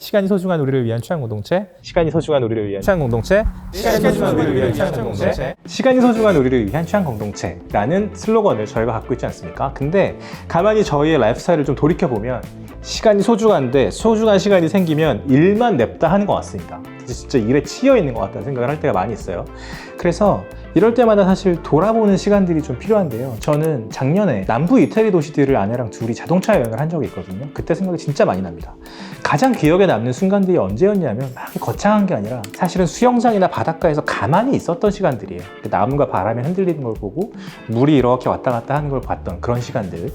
시간이 소중한 우리를 위한 취향 공동체 시간이 소중한 우리를 위한 취향 공동체 시간이 소중한 우리를 위한 취향 공동체 시간이 소중한 우리를 위한 취향 공동체라는 슬로건을 저희가 갖고 있지 않습니까? 근데 가만히 저희의 라이프스타일을 좀 돌이켜 보면 시간이 소중한데 소중한 시간이 생기면 일만 냅다 하는 것 같습니다. 진짜 일에 치여 있는 것 같다는 생각을 할 때가 많이 있어요. 그래서 이럴 때마다 사실 돌아보는 시간들이 좀 필요한데요. 저는 작년에 남부 이태리 도시들을 아내랑 둘이 자동차 여행을 한 적이 있거든요. 그때 생각이 진짜 많이 납니다. 가장 기억에 남는 순간들이 언제였냐면 막 거창한 게 아니라 사실은 수영장이나 바닷가에서 가만히 있었던 시간들이에요. 그 나무가 바람에 흔들리는 걸 보고 물이 이렇게 왔다 갔다 하는 걸 봤던 그런 시간들.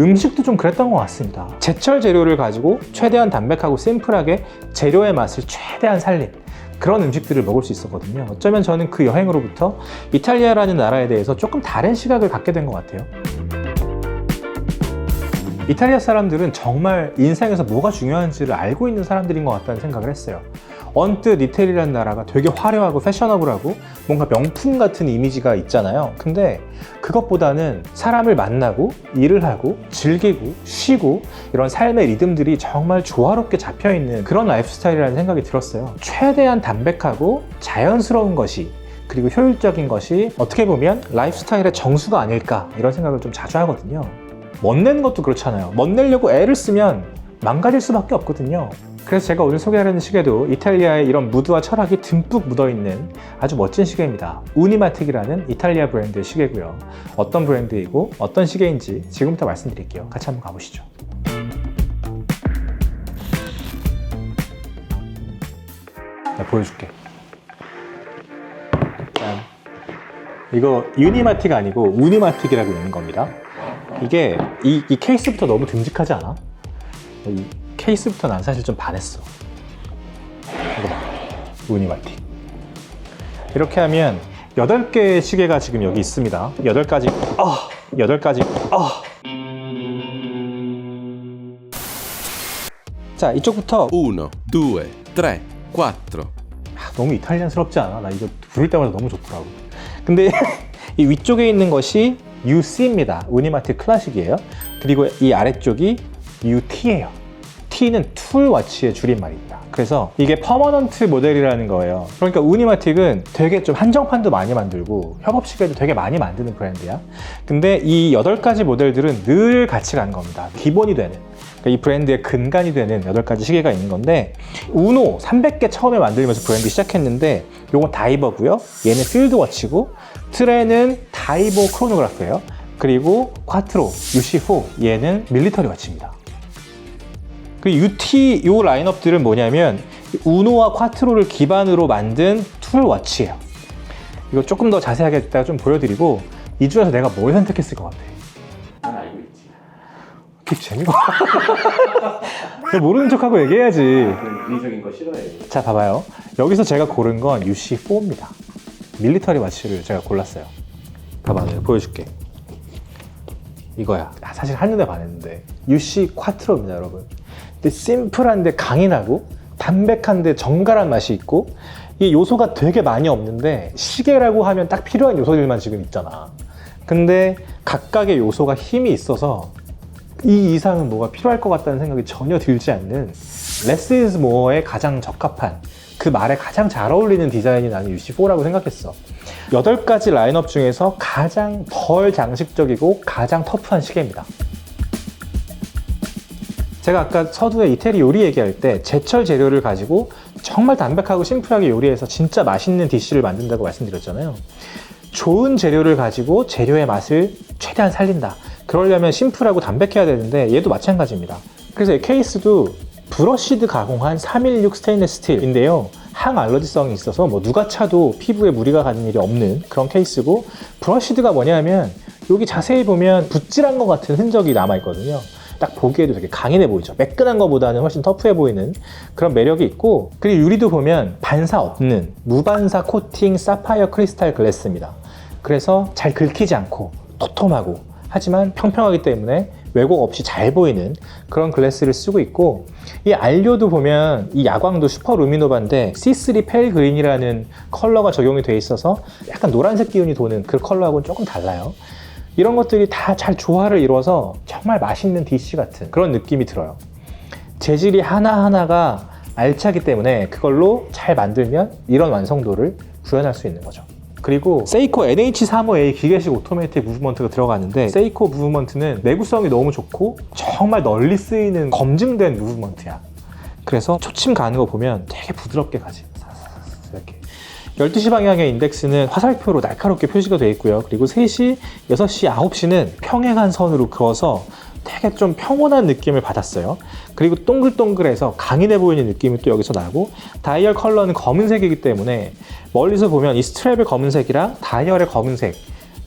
음식도 좀 그랬던 것 같습니다. 제철 재료를 가지고 최대한 담백하고 심플하게 재료의 맛을 최대한 살린 그런 음식들을 먹을 수 있었거든요. 어쩌면 저는 그 여행으로부터 이탈리아라는 나라에 대해서 조금 다른 시각을 갖게 된 것 같아요. 이탈리아 사람들은 정말 인생에서 뭐가 중요한지를 알고 있는 사람들인 것 같다는 생각을 했어요. 언뜻 이태리라는 나라가 되게 화려하고 패셔너블하고 뭔가 명품 같은 이미지가 있잖아요. 근데 그것보다는 사람을 만나고 일을 하고 즐기고 쉬고 이런 삶의 리듬들이 정말 조화롭게 잡혀 있는 그런 라이프 스타일이라는 생각이 들었어요. 최대한 담백하고 자연스러운 것이 그리고 효율적인 것이 어떻게 보면 라이프 스타일의 정수가 아닐까 이런 생각을 좀 자주 하거든요. 멋내는 것도 그렇잖아요. 멋내려고 애를 쓰면 망가질 수밖에 없거든요. 그래서 제가 오늘 소개하려는 시계도 이탈리아의 이런 무드와 철학이 듬뿍 묻어있는 아주 멋진 시계입니다. 우니마틱이라는 이탈리아 브랜드의 시계고요. 어떤 브랜드이고 어떤 시계인지 지금부터 말씀드릴게요. 같이 한번 가보시죠. 나 보여줄게. 짠. 이거 유니마틱 아니고 우니마틱이라고 있는 겁니다. 이게 이, 이 케이스부터 너무 듬직하지 않아? 이 케이스부터 난 사실 좀 반했어. 이거 봐. 우니마틱. 이렇게 하면 8개의 시계가 지금 여기 있습니다. 8가지, 아! 8가지, 아! 자, 이쪽부터 1, 2, 3, 4. 아, 너무 이탈리안스럽지 않아? 나 이거 부를 때마다 너무 좋더라고. 근데 이 위쪽에 있는 것이 UC입니다. 우니마틱 클래식이에요. 그리고 이 아래쪽이 UT예요. T는 툴 워치의 줄임말입니다. 그래서 이게 퍼머넌트 모델이라는 거예요. 그러니까 우니마틱은 되게 좀 한정판도 많이 만들고 협업 시계도 되게 많이 만드는 브랜드야. 근데 이 8가지 모델들은 늘 같이 가는 겁니다. 기본이 되는. 그러니까 이 브랜드의 근간이 되는 8가지 시계가 있는 건데 우노 300개 처음에 만들면서 브랜드 시작했는데 요건 다이버고요. 얘는 필드워치고 트레는 다이버 크로노그래프예요. 그리고 콰트로 UC4 얘는 밀리터리 워치입니다. 그 UT 요 라인업들은 뭐냐면 우노와 콰트로를 기반으로 만든 툴 워치예요. 이거 조금 더 자세하게 이따가 좀 보여드리고 이 중에서 내가 뭘 선택했을 것 같아? 난 알고 있지. 그게 재미가. 모르는 척하고 얘기해야지. 그런 인위적인 거 싫어해. 자 봐봐요. 여기서 제가 고른 건 UC4입니다. 밀리터리 와치를 제가 골랐어요. 봐봐, 내가 보여줄게. 이거야. 아, 사실 한눈에 반했는데 UC 콰트로입니다, 여러분. 근데 심플한데 강인하고 담백한데 정갈한 맛이 있고 이 요소가 되게 많이 없는데 시계라고 하면 딱 필요한 요소들만 지금 있잖아. 근데 각각의 요소가 힘이 있어서 이 이상은 뭐가 필요할 것 같다는 생각이 전혀 들지 않는 less is more에 가장 적합한 그 말에 가장 잘 어울리는 디자인이 나는 UC4라고 생각했어. 8가지 라인업 중에서 가장 덜 장식적이고 가장 터프한 시계입니다. 제가 아까 서두에 이태리 요리 얘기할 때 제철 재료를 가지고 정말 담백하고 심플하게 요리해서 진짜 맛있는 디쉬를 만든다고 말씀드렸잖아요. 좋은 재료를 가지고 재료의 맛을 최대한 살린다. 그러려면 심플하고 담백해야 되는데 얘도 마찬가지입니다. 그래서 이 케이스도 브러쉬드 가공한 316 스테인리스 스틸인데요. 항알러지성이 있어서 뭐 누가 차도 피부에 무리가 가는 일이 없는 그런 케이스고 브러쉬드가 뭐냐면 여기 자세히 보면 붓질한 것 같은 흔적이 남아있거든요. 딱 보기에도 되게 강인해 보이죠. 매끈한 것보다는 훨씬 터프해 보이는 그런 매력이 있고 그리고 유리도 보면 반사 없는 무반사 코팅 사파이어 크리스탈 글래스입니다. 그래서 잘 긁히지 않고 토톰하고 하지만 평평하기 때문에 왜곡 없이 잘 보이는 그런 글래스를 쓰고 있고 이 안료도 보면 이 야광도 슈퍼 루미노바인데 C3 펠 그린이라는 컬러가 적용이 돼 있어서 약간 노란색 기운이 도는 그 컬러하고는 조금 달라요. 이런 것들이 다 잘 조화를 이루어서 정말 맛있는 디쉬 같은 그런 느낌이 들어요. 재질이 하나하나가 알차기 때문에 그걸로 잘 만들면 이런 완성도를 구현할 수 있는 거죠. 그리고 세이코 NH35A 기계식 오토매틱 무브먼트가 들어가는데 세이코 무브먼트는 내구성이 너무 좋고 정말 널리 쓰이는 검증된 무브먼트야. 그래서 초침 가는 거 보면 되게 부드럽게 가지. 이렇게. 12시 방향의 인덱스는 화살표로 날카롭게 표시가 되어 있고요. 그리고 3시, 6시, 9시는 평행한 선으로 그어서 되게 좀 평온한 느낌을 받았어요. 그리고 동글동글해서 강인해 보이는 느낌이 또 여기서 나고 다이얼 컬러는 검은색이기 때문에 멀리서 보면 이 스트랩의 검은색이랑 다이얼의 검은색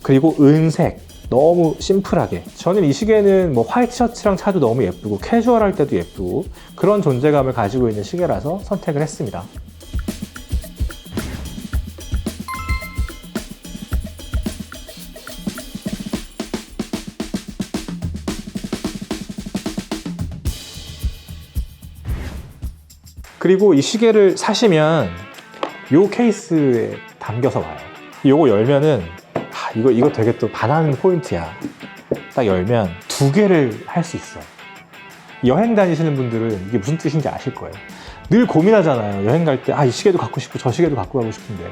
그리고 은색 너무 심플하게 저는 이 시계는 뭐 화이트 셔츠랑 차도 너무 예쁘고 캐주얼할 때도 예쁘고 그런 존재감을 가지고 있는 시계라서 선택을 했습니다. 그리고 이 시계를 사시면 요 케이스에 담겨서 와요. 요거 열면은 아, 이거 이거 되게 또 반하는 포인트야. 딱 열면 두 개를 할 수 있어. 여행 다니시는 분들은 이게 무슨 뜻인지 아실 거예요. 늘 고민하잖아요. 여행 갈 때 아 이 시계도 갖고 싶고 저 시계도 갖고 가고 싶은데.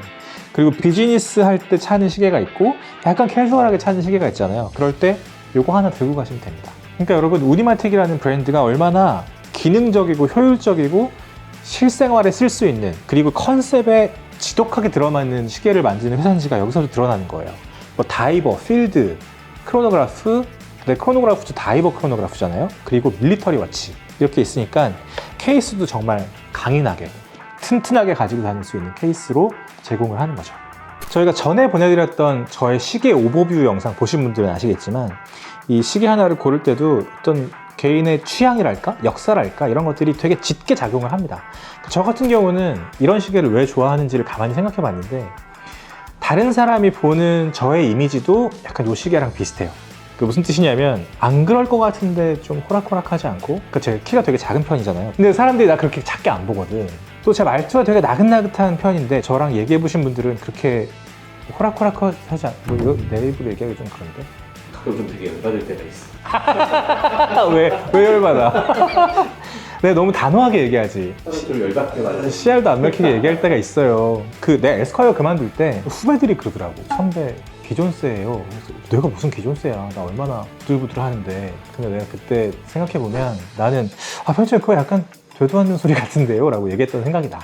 그리고 비즈니스 할 때 차는 시계가 있고 약간 캐주얼하게 차는 시계가 있잖아요. 그럴 때 요거 하나 들고 가시면 됩니다. 그러니까 여러분 우디마틱이라는 브랜드가 얼마나 기능적이고 효율적이고 실생활에 쓸 수 있는 그리고 컨셉에 지독하게 들어맞는 시계를 만드는 회사인지가 여기서도 드러나는 거예요. 뭐 다이버, 필드, 크로노그라프, 근데 크로노그라프도 다이버 크로노그라프잖아요. 그리고 밀리터리 워치 이렇게 있으니까 케이스도 정말 강인하게 튼튼하게 가지고 다닐 수 있는 케이스로 제공을 하는 거죠. 저희가 전에 보내드렸던 저의 시계 오버뷰 영상 보신 분들은 아시겠지만 이 시계 하나를 고를 때도 어떤 개인의 취향이랄까 역사랄까 이런 것들이 되게 짙게 작용을 합니다. 저 같은 경우는 이런 시계를 왜 좋아하는지를 가만히 생각해 봤는데 다른 사람이 보는 저의 이미지도 약간 요 시계랑 비슷해요. 그 무슨 뜻이냐면 안 그럴 것 같은데 좀 호락호락하지 않고 그 제 키가 되게 작은 편이잖아요. 근데 사람들이 나 그렇게 작게 안 보거든. 또 제 말투가 되게 나긋나긋한 편인데 저랑 얘기해 보신 분들은 그렇게 호락호락하지 않. 뭐 이거 내 입으로 얘기하기 좀 그런데. 가끔 좀 되게 열받을 때가 있어. 왜? 왜 열받아? 내가 너무 단호하게 얘기하지. 사람들 열받게 말해. CR도 안 맥히게 얘기할 때가 있어요. 그 내 에스콰이어 그만둘 때 후배들이 그러더라고. 선배 기존세예요. 내가 무슨 기존세야. 나 얼마나 부들부들 하는데. 근데 내가 그때 생각해 보면 나는 아 편집장 그거 약간 되도 않는 소리 같은데요. 라고 얘기했던 생각이 나.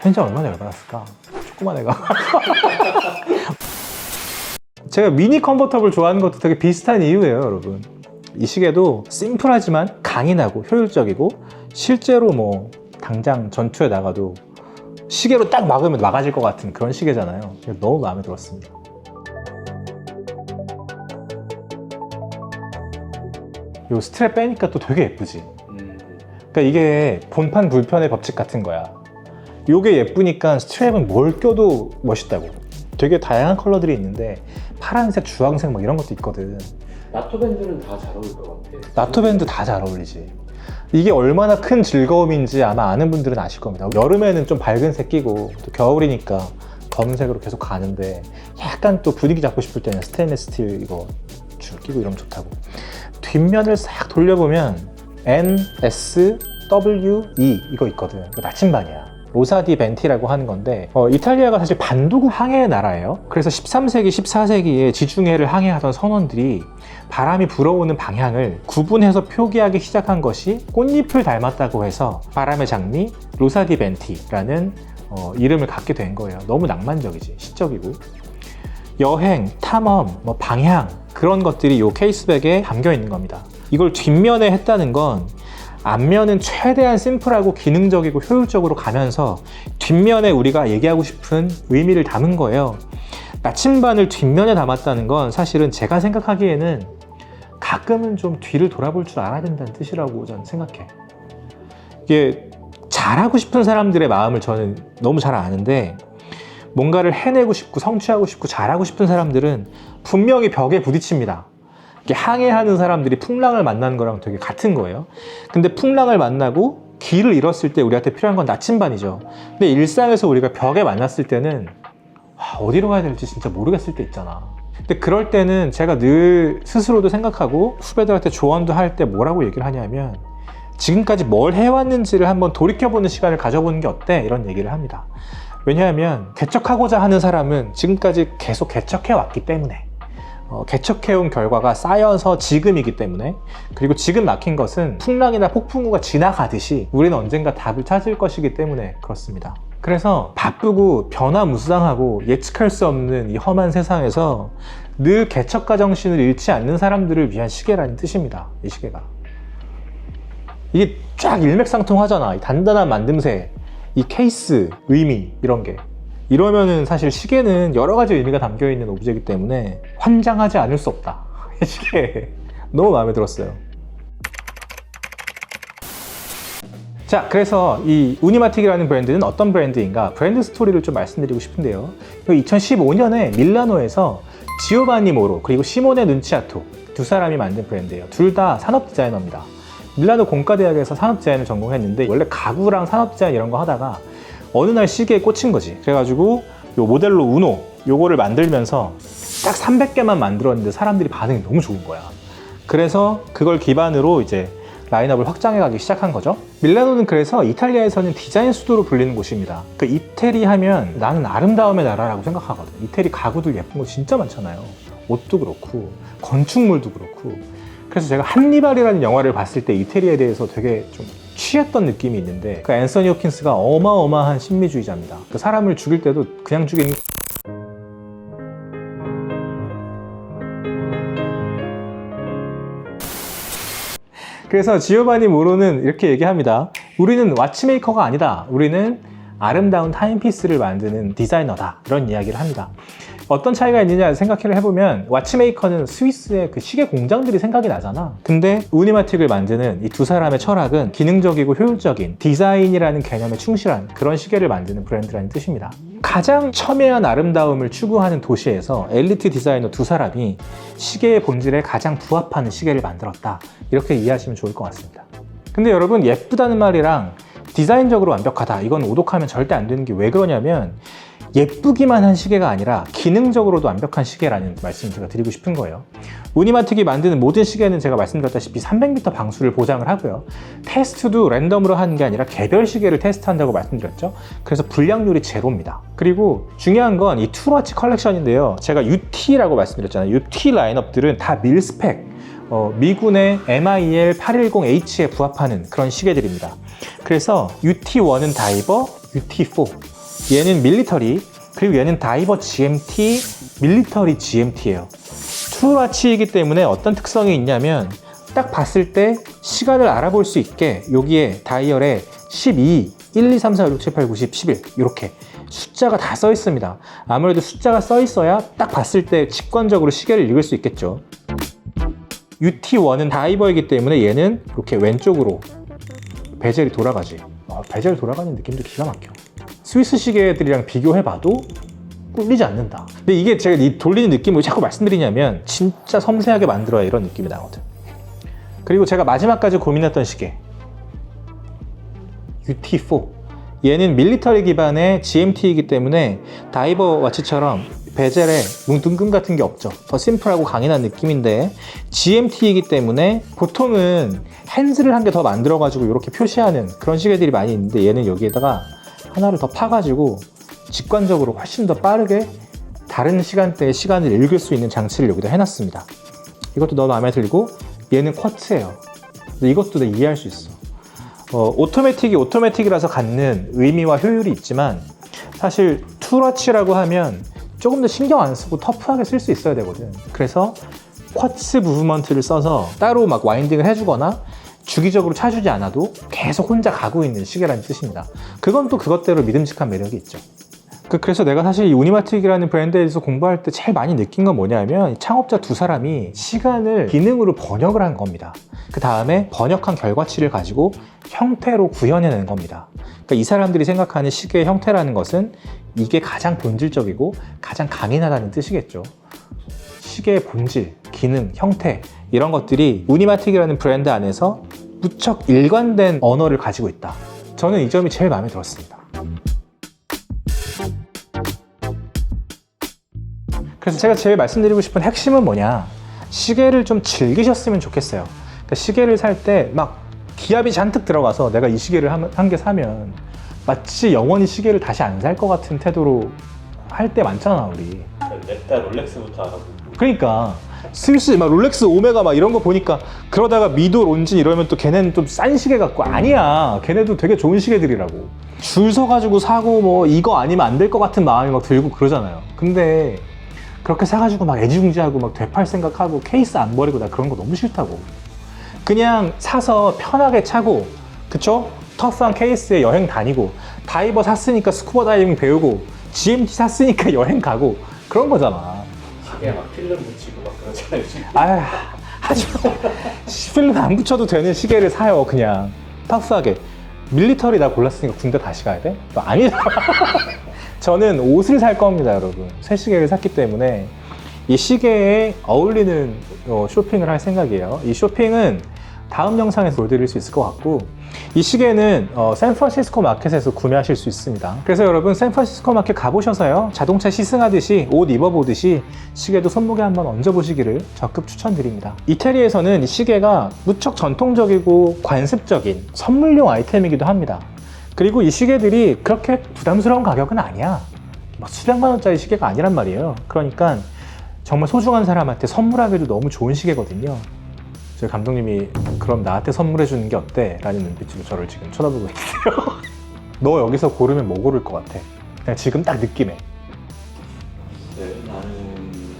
편집장 얼마나 열받았을까? 조그만 애가. 제가 미니 컨버터블 좋아하는 것도 되게 비슷한 이유예요, 여러분. 이 시계도 심플하지만 강인하고 효율적이고 실제로 뭐 당장 전투에 나가도 시계로 딱 막으면 막아질 것 같은 그런 시계잖아요. 너무 마음에 들었습니다. 요 스트랩 빼니까 또 되게 예쁘지. 음, 그러니까 이게 본판 불편의 법칙 같은 거야. 요게 예쁘니까 스트랩은 뭘 껴도 멋있다고. 되게 다양한 컬러들이 있는데 파란색, 주황색 막 이런 것도 있거든. 나토 밴드는 다 잘 어울릴 것 같아. 나토 밴드 다 잘 어울리지. 이게 얼마나 큰 즐거움인지 아마 아는 분들은 아실 겁니다. 여름에는 좀 밝은 색 끼고 또 겨울이니까 검은색으로 계속 가는데 약간 또 분위기 잡고 싶을 때는 스테인리스 스틸 이거 줄 끼고 이러면 좋다고. 뒷면을 싹 돌려보면 N, S, W, E 이거 있거든. 이거 나침반이야. 로사디 벤티라고 하는 건데 어, 이탈리아가 사실 반도국 항해의 나라예요. 그래서 13세기, 14세기에 지중해를 항해하던 선원들이 바람이 불어오는 방향을 구분해서 표기하기 시작한 것이 꽃잎을 닮았다고 해서 바람의 장미 로사디 벤티라는 어, 이름을 갖게 된 거예요. 너무 낭만적이지, 시적이고. 여행, 탐험, 뭐 방향 그런 것들이 이 케이스백에 담겨 있는 겁니다. 이걸 뒷면에 했다는 건 앞면은 최대한 심플하고 기능적이고 효율적으로 가면서 뒷면에 우리가 얘기하고 싶은 의미를 담은 거예요. 나침반을 뒷면에 담았다는 건 사실은 제가 생각하기에는 가끔은 좀 뒤를 돌아볼 줄 알아야 된다는 뜻이라고 저는 생각해. 이게 잘하고 싶은 사람들의 마음을 저는 너무 잘 아는데 뭔가를 해내고 싶고 성취하고 싶고 잘하고 싶은 사람들은 분명히 벽에 부딪힙니다. 항해하는 사람들이 풍랑을 만나는 거랑 되게 같은 거예요. 근데 풍랑을 만나고 길을 잃었을 때 우리한테 필요한 건 나침반이죠. 근데 일상에서 우리가 벽에 만났을 때는 와, 어디로 가야 될지 진짜 모르겠을 때 있잖아. 근데 그럴 때는 제가 늘 스스로도 생각하고 후배들한테 조언도 할 때 뭐라고 얘기를 하냐면 지금까지 뭘 해왔는지를 한번 돌이켜보는 시간을 가져보는 게 어때? 이런 얘기를 합니다. 왜냐하면 개척하고자 하는 사람은 지금까지 계속 개척해왔기 때문에 어, 개척해온 결과가 쌓여서 지금이기 때문에 그리고 지금 막힌 것은 풍랑이나 폭풍우가 지나가듯이 우리는 언젠가 답을 찾을 것이기 때문에 그렇습니다. 그래서 바쁘고 변화무쌍하고 예측할 수 없는 이 험한 세상에서 늘 개척가 정신을 잃지 않는 사람들을 위한 시계라는 뜻입니다. 이 시계가. 이게 쫙 일맥상통하잖아. 이 단단한 만듦새, 이 케이스, 의미 이런 게. 이러면은 사실 시계는 여러 가지 의미가 담겨 있는 오브제이기 때문에 환장하지 않을 수 없다. 이 시계 너무 마음에 들었어요. 자, 그래서 이 우니마틱이라는 브랜드는 어떤 브랜드인가? 브랜드 스토리를 좀 말씀드리고 싶은데요. 2015년에 밀라노에서 지오바니 모로 그리고 시모네 눈치아토 두 사람이 만든 브랜드예요. 둘 다 산업 디자이너입니다. 밀라노 공과대학에서 산업 디자인을 전공했는데 원래 가구랑 산업 디자인 이런 거 하다가 어느 날 시계에 꽂힌 거지. 그래가지고 요 모델로 우노 요거를 만들면서 딱 300개만 만들었는데 사람들이 반응이 너무 좋은 거야. 그래서 그걸 기반으로 이제 라인업을 확장해 가기 시작한 거죠. 밀라노는 그래서 이탈리아에서는 디자인 수도로 불리는 곳입니다. 그 이태리 하면 나는 아름다움의 나라라고 생각하거든. 이태리 가구들 예쁜 거 진짜 많잖아요. 옷도 그렇고 건축물도 그렇고. 그래서 제가 한니발이라는 영화를 봤을 때 이태리에 대해서 되게 좀 취했던 느낌이 있는데 그 앤서니 호킨스가 어마어마한 신미주의자입니다. 그 사람을 죽일 때도 그냥 죽이는 그래서 지오바니 모로는 이렇게 얘기합니다. 우리는 와치메이커가 아니다. 우리는 아름다운 타임피스를 만드는 디자이너다. 이런 이야기를 합니다. 어떤 차이가 있느냐 생각을 해보면 와치메이커는 스위스의 그 시계 공장들이 생각이 나잖아. 근데 우니마틱을 만드는 이 두 사람의 철학은 기능적이고 효율적인 디자인이라는 개념에 충실한 그런 시계를 만드는 브랜드라는 뜻입니다. 가장 첨예한 아름다움을 추구하는 도시에서 엘리트 디자이너 두 사람이 시계의 본질에 가장 부합하는 시계를 만들었다. 이렇게 이해하시면 좋을 것 같습니다. 근데 여러분 예쁘다는 말이랑 디자인적으로 완벽하다. 이건 오독하면 절대 안 되는 게 왜 그러냐면 예쁘기만 한 시계가 아니라 기능적으로도 완벽한 시계라는 말씀을 제가 드리고 싶은 거예요. 우니마틱이 만드는 모든 시계는 제가 말씀드렸다시피 300m 방수를 보장을 하고요. 테스트도 랜덤으로 하는 게 아니라 개별 시계를 테스트한다고 말씀드렸죠. 그래서 불량률이 제로입니다. 그리고 중요한 건 이 투워치 컬렉션인데요. 제가 UT라고 말씀드렸잖아요. UT 라인업들은 다 밀스펙, 어, 미군의 MIL 810H에 부합하는 그런 시계들입니다. 그래서 UT1은 다이버, UT4 얘는 밀리터리 그리고 얘는 다이버 GMT, 밀리터리 GMT예요. 투와치이기 때문에 어떤 특성이 있냐면 딱 봤을 때 시간을 알아볼 수 있게 여기에 다이얼에 12, 1, 2, 3, 4, 5, 6, 7, 8, 9, 10, 11 이렇게 숫자가 다 써 있습니다. 아무래도 숫자가 써 있어야 딱 봤을 때 직관적으로 시계를 읽을 수 있겠죠. UT1은 다이버이기 때문에 얘는 이렇게 왼쪽으로 베젤이 돌아가지. 어, 베젤 돌아가는 느낌도 기가 막혀. 스위스 시계들이랑 비교해봐도 꿀리지 않는다. 근데 이게 제가 이 돌리는 느낌을 왜 자꾸 말씀드리냐면 진짜 섬세하게 만들어야 이런 느낌이 나거든. 그리고 제가 마지막까지 고민했던 시계 UT4 얘는 밀리터리 기반의 GMT이기 때문에 다이버 와치처럼 베젤에 뭉뚱금 같은 게 없죠. 더 심플하고 강인한 느낌인데 GMT이기 때문에 보통은 핸즈를 한 개 더 만들어가지고 이렇게 표시하는 그런 시계들이 많이 있는데 얘는 여기에다가 하나를 더 파가지고 직관적으로 훨씬 더 빠르게 다른 시간대의 시간을 읽을 수 있는 장치를 여기다 해놨습니다. 이것도 너무 마음에 들고 얘는 쿼츠예요. 근데 이것도 내가 이해할 수 있어. 어, 오토매틱이 오토매틱이라서 갖는 의미와 효율이 있지만 사실 투러치라고 하면 조금 더 신경 안 쓰고 터프하게 쓸 수 있어야 되거든. 그래서 쿼츠 무브먼트를 써서 따로 막 와인딩을 해주거나 주기적으로 차주지 않아도 계속 혼자 가고 있는 시계라는 뜻입니다. 그건 또 그것대로 믿음직한 매력이 있죠. 그- 그래서 내가 사실 이 우니마틱이라는 브랜드에 대해서 공부할 때 제일 많이 느낀 건 뭐냐면 이 창업자 두 사람이 시간을 기능으로 번역을 한 겁니다. 그 다음에 번역한 결과치를 가지고 형태로 구현해낸 겁니다. 그러니까 이 사람들이 생각하는 시계의 형태라는 것은 이게 가장 본질적이고 가장 강인하다는 뜻이겠죠. 시계의 본질, 기능, 형태 이런 것들이 우니마틱이라는 브랜드 안에서 무척 일관된 언어를 가지고 있다. 저는 이 점이 제일 마음에 들었습니다. 그래서 제가 제일 말씀드리고 싶은 핵심은 뭐냐? 시계를 좀 즐기셨으면 좋겠어요. 그러니까 시계를 살 때 막 기압이 잔뜩 들어가서 내가 이 시계를 한 개 사면 마치 영원히 시계를 다시 안 살 것 같은 태도로 할 때 많잖아 우리 냅다 롤렉스부터 알아보고 그러니까 슬슬 막 롤렉스 오메가 막 이런 거 보니까 그러다가 미도 론진 이러면 또 걔네는 좀 싼 시계 같고 아니야. 걔네도 되게 좋은 시계들이라고. 줄 서가지고 사고 뭐 이거 아니면 안 될 것 같은 마음이 막 들고 그러잖아요. 근데 그렇게 사가지고 막 애지중지하고 막 되팔 생각하고 케이스 안 버리고 나 그런 거 너무 싫다고. 그냥 사서 편하게 차고 그쵸? 터프한 케이스에 여행 다니고 다이버 샀으니까 스쿠버 다이빙 배우고 GMT 샀으니까 여행 가고 그런 거잖아. 시계에 막 필름 묻히 아휴, 하지 마. 필름 안 붙여도 되는 시계를 사요, 그냥. 터프하게. 밀리터리 나 골랐으니까 군대 다시 가야 돼? 또 아니잖아. 저는 옷을 살 겁니다, 여러분. 새 시계를 샀기 때문에 이 시계에 어울리는 어, 쇼핑을 할 생각이에요. 이 쇼핑은 다음 영상에서 보여드릴 수 있을 것 같고 이 시계는 어, 샌프란시스코 마켓에서 구매하실 수 있습니다. 그래서 여러분 샌프란시스코 마켓 가보셔서요. 자동차 시승하듯이 옷 입어보듯이 시계도 손목에 한번 얹어보시기를 적극 추천드립니다. 이태리에서는 이 시계가 무척 전통적이고 관습적인 선물용 아이템이기도 합니다. 그리고 이 시계들이 그렇게 부담스러운 가격은 아니야. 막 수백만 원짜리 시계가 아니란 말이에요. 그러니까 정말 소중한 사람한테 선물하기도 너무 좋은 시계거든요. 저희 감독님이 그럼 나한테 선물해 주는 게 어때? 라는 눈빛으로 저를 지금 쳐다보고 있어요. 너 여기서 고르면 뭐 고를 것 같아? 그냥 지금 딱 느낌에 네, 나는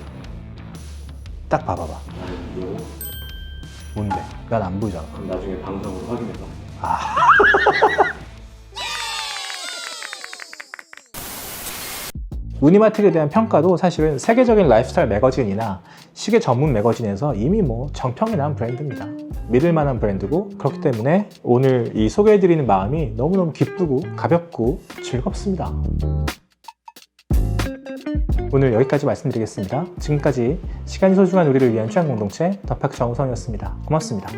딱 봐봐봐. 나는 이거 뭔데? 난 안 보이잖아. 그럼 나중에 방송으로 확인해서. 우니마틱에 대한 평가도 사실은 세계적인 라이프스타일 매거진이나 시계 전문 매거진에서 이미 뭐 정평이 난 브랜드입니다. 믿을 만한 브랜드고 그렇기 때문에 오늘 이 소개해드리는 마음이 너무너무 기쁘고 가볍고 즐겁습니다. 오늘 여기까지 말씀드리겠습니다. 지금까지 시간이 소중한 우리를 위한 취향 공동체 더팍 정우성이었습니다. 고맙습니다.